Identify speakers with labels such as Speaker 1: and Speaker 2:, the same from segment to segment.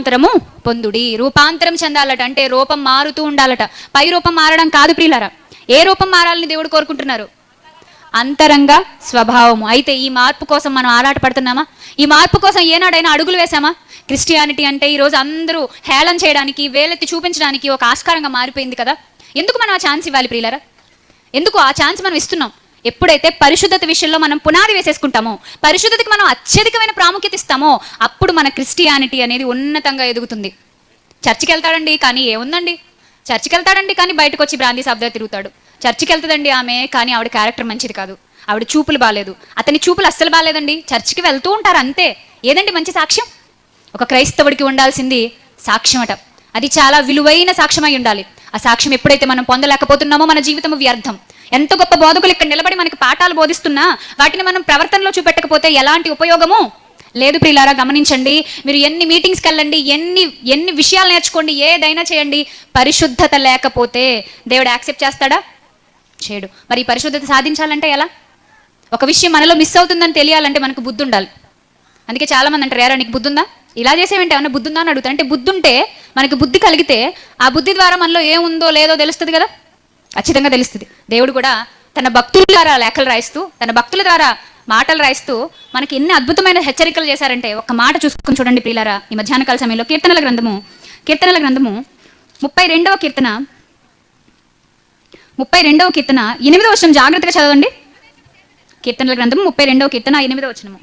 Speaker 1: రూపాంతరము పొందుడి. రూపాంతరం చెందాలట. అంటే రూపం మారుతూ ఉండాలట. పై రూపం మారడం కాదు ప్రియులారా. ఏ రూపం మారాలని దేవుడు కోరుకుంటున్నారు? అంతరంగ స్వభావము. అయితే ఈ మార్పు కోసం మనం ఆరాట పడుతున్నామా? ఈ మార్పు కోసం ఏనాడైనా అడుగులు వేశామా? క్రిస్టియానిటీ అంటే ఈరోజు అందరూ హేళన చేయడానికి వేలెత్తి చూపించడానికి ఒక ఆస్కారంగా మారిపోయింది కదా. ఎందుకు మనం ఆ ఛాన్స్ ఇవ్వాలి ప్రియులరా? ఎందుకు ఆ ఛాన్స్ మనం ఇస్తున్నాం? ఎప్పుడైతే పరిశుద్ధత విషయంలో మనం పునాది వేసేసుకుంటామో పరిశుద్ధతకి మనం అత్యధికమైన ప్రాముఖ్యత ఇస్తామో అప్పుడు మన క్రిస్టియానిటీ అనేది ఉన్నతంగా ఎదుగుతుంది. చర్చికి వెళ్తాడండి కానీ ఏముందండి? చర్చికి వెళ్తాడండి కానీ బయటకు వచ్చి బ్రాందీ శబ్ద తిరుగుతాడు. చర్చికి వెళ్తుందండి ఆమె కానీ ఆవిడ క్యారెక్టర్ మంచిది కాదు. ఆవిడ చూపులు బాగాలేదు అతని చూపులు అస్సలు బాగాలేదండి చర్చికి వెళ్తూ ఉంటారు అంతే. ఏదండి మంచి సాక్ష్యం? ఒక క్రైస్తవుడికి ఉండాల్సింది సాక్ష్యం అట అది చాలా విలువైన సాక్ష్యమై ఉండాలి. ఆ సాక్ష్యం ఎప్పుడైతే మనం పొందలేకపోతున్నామో మన జీవితం వ్యర్థం. ఎంత గొప్ప బోధకులు ఇక్కడ నిలబడి మనకి పాఠాలు బోధిస్తున్నా వాటిని మనం ప్రవర్తనలో చూపెట్టకపోతే ఎలాంటి ఉపయోగము? లేదు ప్రియులారా గమనించండి. మీరు ఎన్ని మీటింగ్స్కి వెళ్ళండి ఎన్ని ఎన్ని విషయాలు నేర్చుకోండి ఏదైనా చేయండి పరిశుద్ధత లేకపోతే దేవుడు యాక్సెప్ట్ చేస్తాడా? చేయడు. మరి పరిశుద్ధత సాధించాలంటే ఎలా? ఒక విషయం మనలో మిస్ అవుతుందని తెలియాలంటే మనకు బుద్ధి ఉండాలి అందుకే చాలామంది అంటారు ఏరా నీకు బుద్ధుందా? ఇలా చేసేవేంటి? ఏమన్నా బుద్ధి ఉందా అని అడుగుతారు. అంటే బుద్ధి ఉంటే మనకి బుద్ధి కలిగితే ఆ బుద్ధి ద్వారా మనలో ఏముందో లేదో తెలుస్తుంది కదా? ఖచ్చితంగా తెలుస్తుంది. దేవుడు కూడా తన భక్తుల ద్వారా లేఖలు రాయిస్తూ తన భక్తుల ద్వారా మాటలు రాయిస్తూ మనకి ఎన్ని అద్భుతమైన హెచ్చరికలు చేశారంటే ఒక మాట చూసుకొని చూడండి ప్రియులారా ఈ మధ్యాహ్నకాల సమయంలో కీర్తనల గ్రంథము. కీర్తనల గ్రంథము ముప్పై రెండవ కీర్తన. ముప్పై రెండవ కీర్తన. ఎనిమిదవ వచనం జాగ్రత్తగా చదవండి. కీర్తనల గ్రంథము ముప్పై రెండవ కీర్తన ఎనిమిదవ వచనము.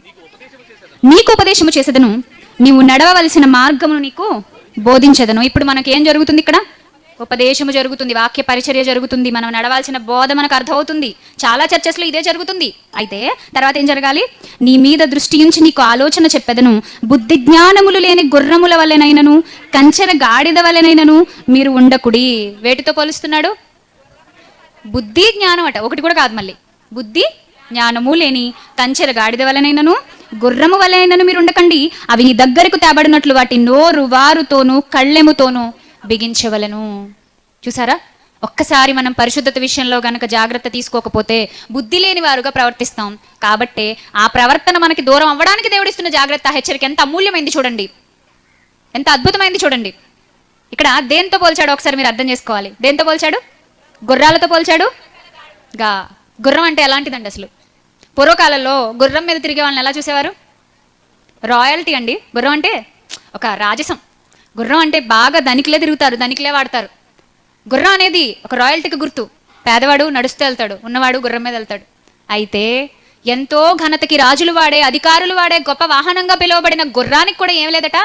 Speaker 1: నీకు ఉపదేశము చేసేదను. నీవు నడవవలసిన మార్గమును నీకు బోధించదను. ఇప్పుడు మనకి ఏం జరుగుతుంది ఇక్కడ? ఉపదేశము జరుగుతుంది వాక్య పరిచర్య జరుగుతుంది మనం నడవాల్సిన బోధ మనకు అర్థమవుతుంది. చాలా చర్చస్లో ఇదే జరుగుతుంది. అయితే తర్వాత ఏం జరగాలి? నీ మీద దృష్టి ఉంచి నీకు ఆలోచన చెప్పెదను. బుద్ధి జ్ఞానములు లేని గుర్రముల వలెనైనను కంచెర గాడిద వలెనైనను మీరు ఉండకుడి. వేటితో పోలుస్తున్నాడు? బుద్ధి జ్ఞానం అట. ఒకటి కూడా కాదు మళ్ళీ. బుద్ధి జ్ఞానము లేని కంచెర గాడిద వలనైనను గుర్రము వలనైనను మీరు ఉండకండి. అవి నీ దగ్గరకు తేబడినట్లు వాటి నోరు వారుతోనూ కళ్ళెముతోనూ బిగించవలను. చూసారా? ఒక్కసారి మనం పరిశుద్ధత విషయంలో గనక జాగ్రత్త తీసుకోకపోతే బుద్ధి లేని వారుగా ప్రవర్తిస్తాం. కాబట్టి ఆ ప్రవర్తన మనకి దూరం అవ్వడానికి దేవుడిస్తున్న జాగ్రత్త హెచ్చరిక ఎంత అమూల్యమైంది చూడండి. ఎంత అద్భుతమైంది చూడండి. ఇక్కడ దేంతో పోల్చాడు ఒకసారి మీరు అర్థం చేసుకోవాలి. దేంతో పోల్చాడు? గుర్రాలతో పోల్చాడు? గా. గుర్రం అంటే ఎలాంటిదండి అసలు? పూర్వకాలంలో గుర్రం మీద తిరిగే వాళ్ళని ఎలా చూసేవారు? రాయల్టీ అండి. గుర్రం అంటే ఒక రాజసం. గుర్రం అంటే బాగా ధనికులే తిరుగుతారు ధనికిలే వాడతారు. గుర్రం అనేది ఒక రాయల్టీకి గుర్తు. పేదవాడు నడుస్తూ వెళ్తాడు ఉన్నవాడు గుర్రం మీద వెళ్తాడు. అయితే ఎంతో ఘనతకి రాజులు వాడే అధికారులు వాడే గొప్ప వాహనంగా పిలువబడిన గుర్రానికి కూడా ఏం లేదట?